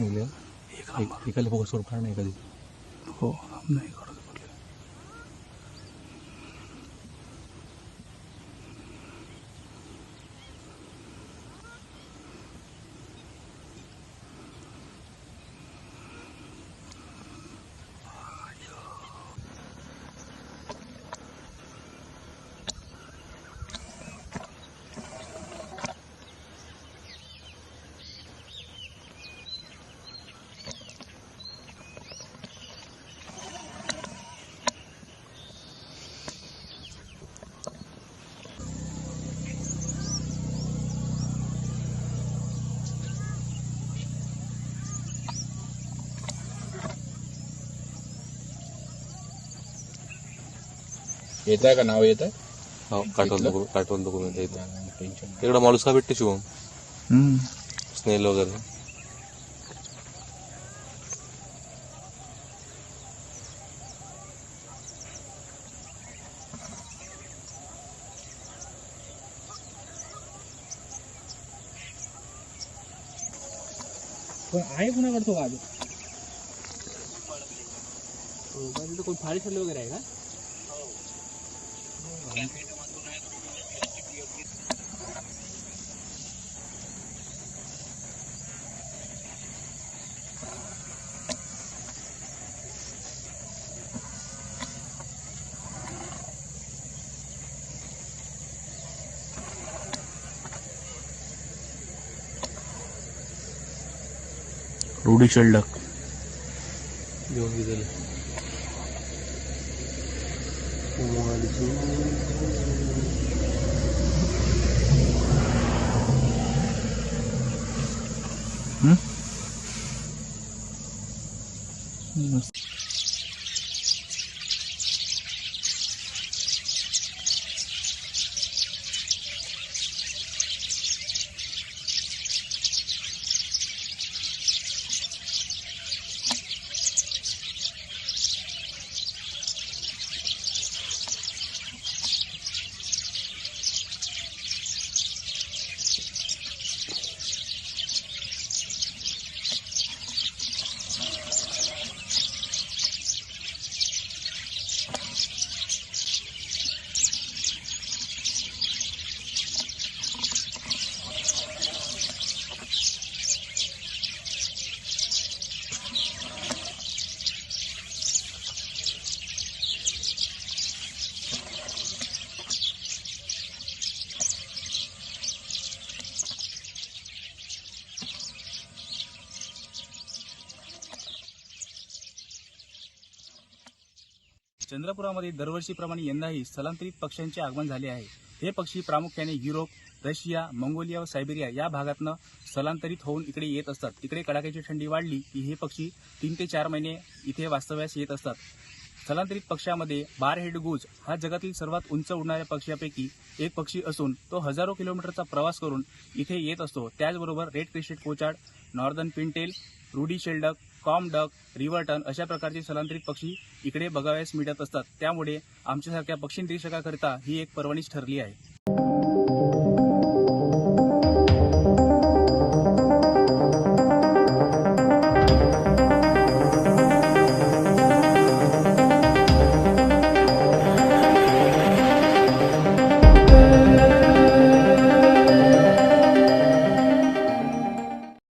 एक- एकाला फोकस करून फार नाही कधी हो नाही येत आहे का? नाव येत आहे हो काठवल डॉक्युमेंट काठवल डॉक्युमेंट येतं टेन्शन इकडं माणूस का भेटते शिवम हम्म. स्नेल वगैरे. पण आहे कुणाकडतो का अजून हो का तिथं कोण फाळी वगैरे आहे का? रुडी शेल्डक घेऊन One. Hmm? चंद्रपुरामध्ये दरवर्षीप्रमाणे यंदाही स्थलांतरित पक्ष्यांचे आगमन झाले आहे. हे पक्षी प्रामुख्याने युरोप रशिया मंगोलिया व सायबेरिया या भागातनं स्थलांतरित होऊन इकडे येत असतात. इकडे कडाक्याची थंडी वाढली की हे पक्षी तीन ते चार महिने इथे वास्तव्यास येत असतात. स्थलांतरित पक्ष्यामध्ये बारहेड गुज हा जगातील सर्वात उंच उडणाऱ्या पक्ष्यापैकी एक पक्षी असून तो हजारो किलोमीटरचा प्रवास करून इथे येत असतो. त्याचबरोबर red crested pochard northern pintail ruddy shelduck comb duck river tern अशा प्रकारचे स्थलांतरित पक्षी इकडे बघावयास मिळत असतात. त्यामुळे आमच्यासारख्या पक्षी निरीक्षकाकरिता ही एक पर्वणीच ठरली आहे.